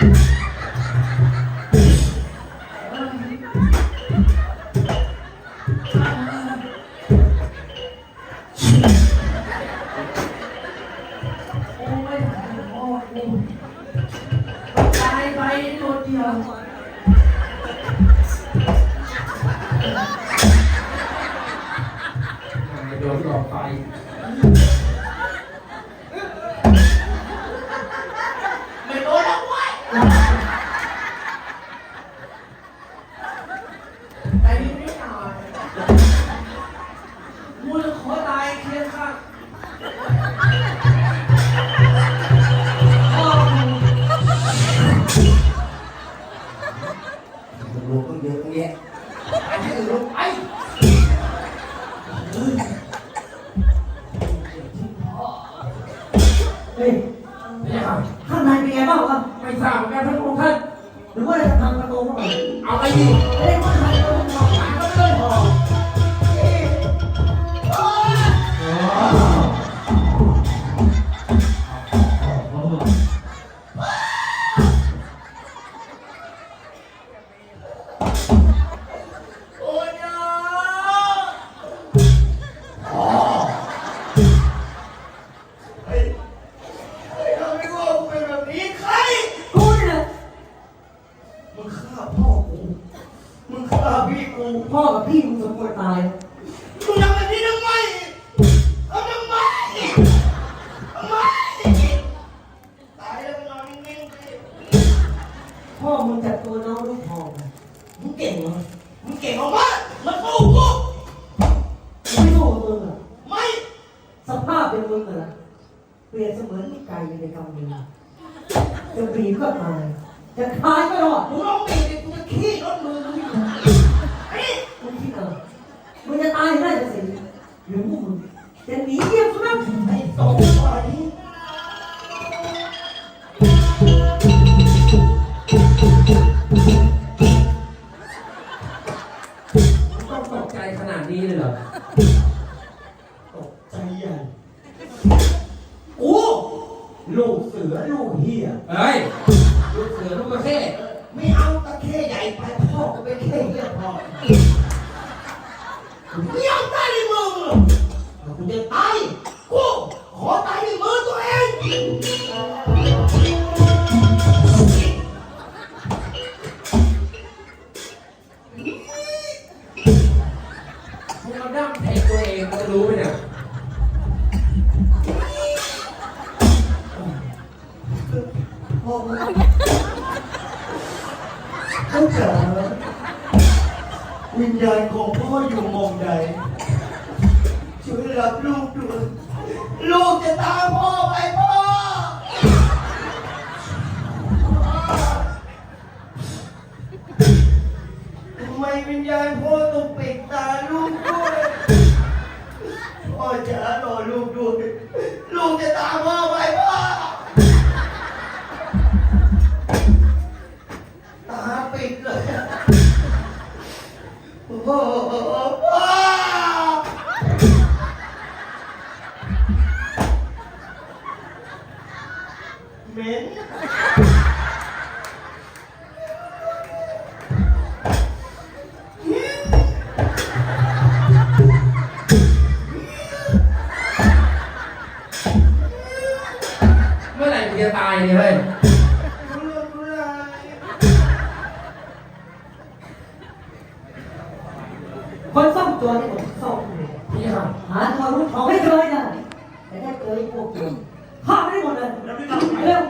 โอ้ยโอ้ยตายไปตัวเดียวโดนหลอกไฟ ตำรวจก็เยอะแยะไปที่อื่นลงไปเฮ้ยเนี่ยครับข้างในเป็นไงบ้างวะไม่ทราบเหมือนกันท่านพระองค์ท่านหรือว่าจะพังประตูเข้าไปเอาไงดีเฮ้ย กูพ่อกับพี่มึงสมควรตาย มึงทำแบบนี้ทำไมทำทำไมทำไมตายแล้วนอนนิ่งๆสิพ่อมึงจับตัวน้องลูกทองไปมึงเก่งเหรอมึงเก่งเหรอวะมันสู้กูไม่สู้กับมึงอะไม่สภาพเป็นมึงอะเปรียบเสมือนไก่อยู่ในกำมือจะบีบก็ตายจะคายก็รอด มึงลองบีบดิกูจะขี้รถมือมึงอยู่ เอามึงจะตายได้จะสิหรือพวกมึงจะหนีเยี่ยมสุนัขไอ้สองตัวนี้ต้องตกใจขนาดนี้เลยเหรอ ตกใจใหญ่กูลูกเสือลูกเฮียเฮ้ยลูกเสือลูกกระเข้ไม่เอาตะเข้ใหญ่ไปพ่อก็เป็นเข้เฮียพ่อ ไม่เอาตายในมือมึงกูจะตายกูขอตายในมือตัวเองมึงเอาด้ามแทงตัวเองมึงจะรู้ไหมเนี่ยพ่อมึงเขาจ๋า วิญญาณของพ่ออยู่มองใดช่วยรับลูกด้วยลูกจะตามพ่อไปพ่อ ทำไมวิญญาณพ่อต้องปิดตาลูกด้วยพ่อจ๋ารอลูกด้วยลูกจะตามพ่อไป เมื่อไหร่มึงจะตายเนี่ยเว้ยคนซ่อมตัวนี่ผมซ่อมเลยพี่ครับหาตัวลูกทองให้เจอให้ได้แต่ถ้เจอพวกเดียวฆ่าไม่ได้หมดเลยเร็ว